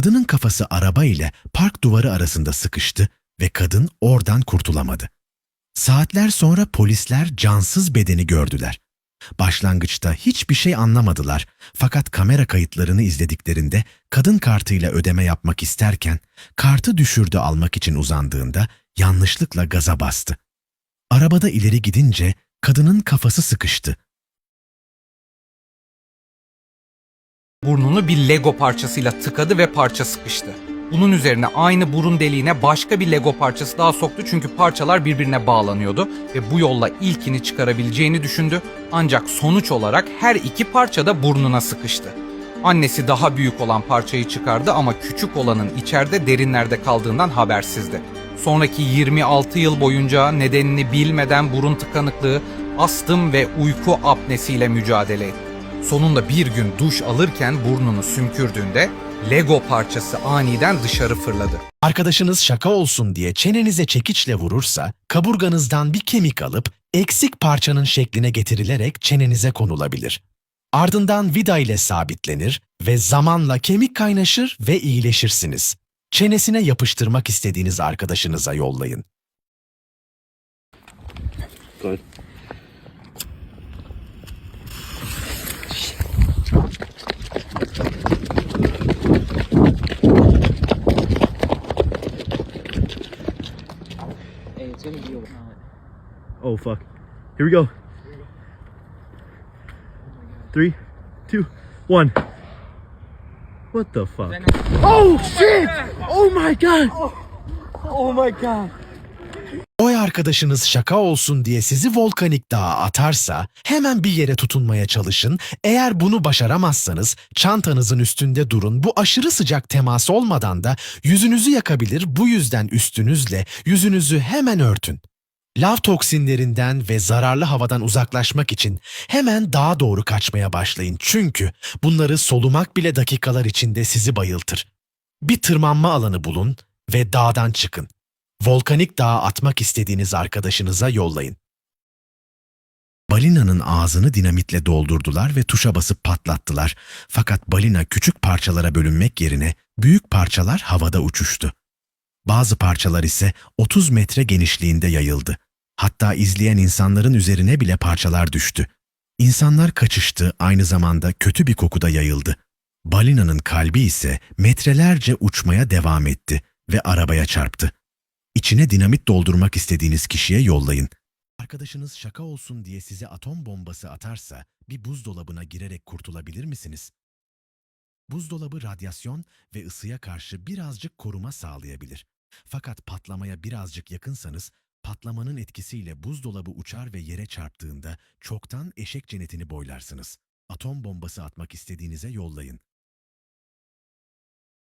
Kadının kafası araba ile park duvarı arasında sıkıştı ve kadın oradan kurtulamadı. Saatler sonra polisler cansız bedeni gördüler. Başlangıçta hiçbir şey anlamadılar fakat kamera kayıtlarını izlediklerinde kadın kartıyla ödeme yapmak isterken kartı düşürdü almak için uzandığında yanlışlıkla gaza bastı. Arabada ileri gidince kadının kafası sıkıştı. Burnunu bir Lego parçasıyla tıkadı ve parça sıkıştı. Bunun üzerine aynı burun deliğine başka bir Lego parçası daha soktu çünkü parçalar birbirine bağlanıyordu ve bu yolla ilkini çıkarabileceğini düşündü ancak sonuç olarak her iki parça da burnuna sıkıştı. Annesi daha büyük olan parçayı çıkardı ama küçük olanın içeride derinlerde kaldığından habersizdi. Sonraki 26 yıl boyunca nedenini bilmeden burun tıkanıklığı, astım ve uyku apnesiyle mücadele etti. Sonunda bir gün duş alırken burnunu sümkürdüğünde Lego parçası aniden dışarı fırladı. Arkadaşınız şaka olsun diye çenenize çekiçle vurursa, kaburganızdan bir kemik alıp eksik parçanın şekline getirilerek çenenize konulabilir. Ardından vida ile sabitlenir ve zamanla kemik kaynaşır ve iyileşirsiniz. Çenesine yapıştırmak istediğiniz arkadaşınıza yollayın. Good. Oh fuck. Here we go. Three, two, one. What the fuck? Oh, oh shit! My oh my god! Oh, oh my god! Oy arkadaşınız şaka olsun diye sizi volkanik dağa atarsa hemen bir yere tutunmaya çalışın. Eğer bunu başaramazsanız çantanızın üstünde durun. Bu aşırı sıcak temas olmadan da yüzünüzü yakabilir. Bu yüzden üstünüzle yüzünüzü hemen örtün. Lav toksinlerinden ve zararlı havadan uzaklaşmak için hemen dağa doğru kaçmaya başlayın. Çünkü bunları solumak bile dakikalar içinde sizi bayıltır. Bir tırmanma alanı bulun ve dağdan çıkın. Volkanik dağa atmak istediğiniz arkadaşınıza yollayın. Balinanın ağzını dinamitle doldurdular ve tuşa basıp patlattılar. Fakat balina küçük parçalara bölünmek yerine büyük parçalar havada uçuştu. Bazı parçalar ise 30 metre genişliğinde yayıldı. Hatta izleyen insanların üzerine bile parçalar düştü. İnsanlar kaçıştı, aynı zamanda kötü bir kokuda yayıldı. Balinanın kalbi ise metrelerce uçmaya devam etti ve arabaya çarptı. İçine dinamit doldurmak istediğiniz kişiye yollayın. Arkadaşınız şaka olsun diye size atom bombası atarsa bir buzdolabına girerek kurtulabilir misiniz? Buzdolabı radyasyon ve ısıya karşı birazcık koruma sağlayabilir. Fakat patlamaya birazcık yakınsanız patlamanın etkisiyle buzdolabı uçar ve yere çarptığında çoktan eşek cennetini boylarsınız. Atom bombası atmak istediğinize yollayın.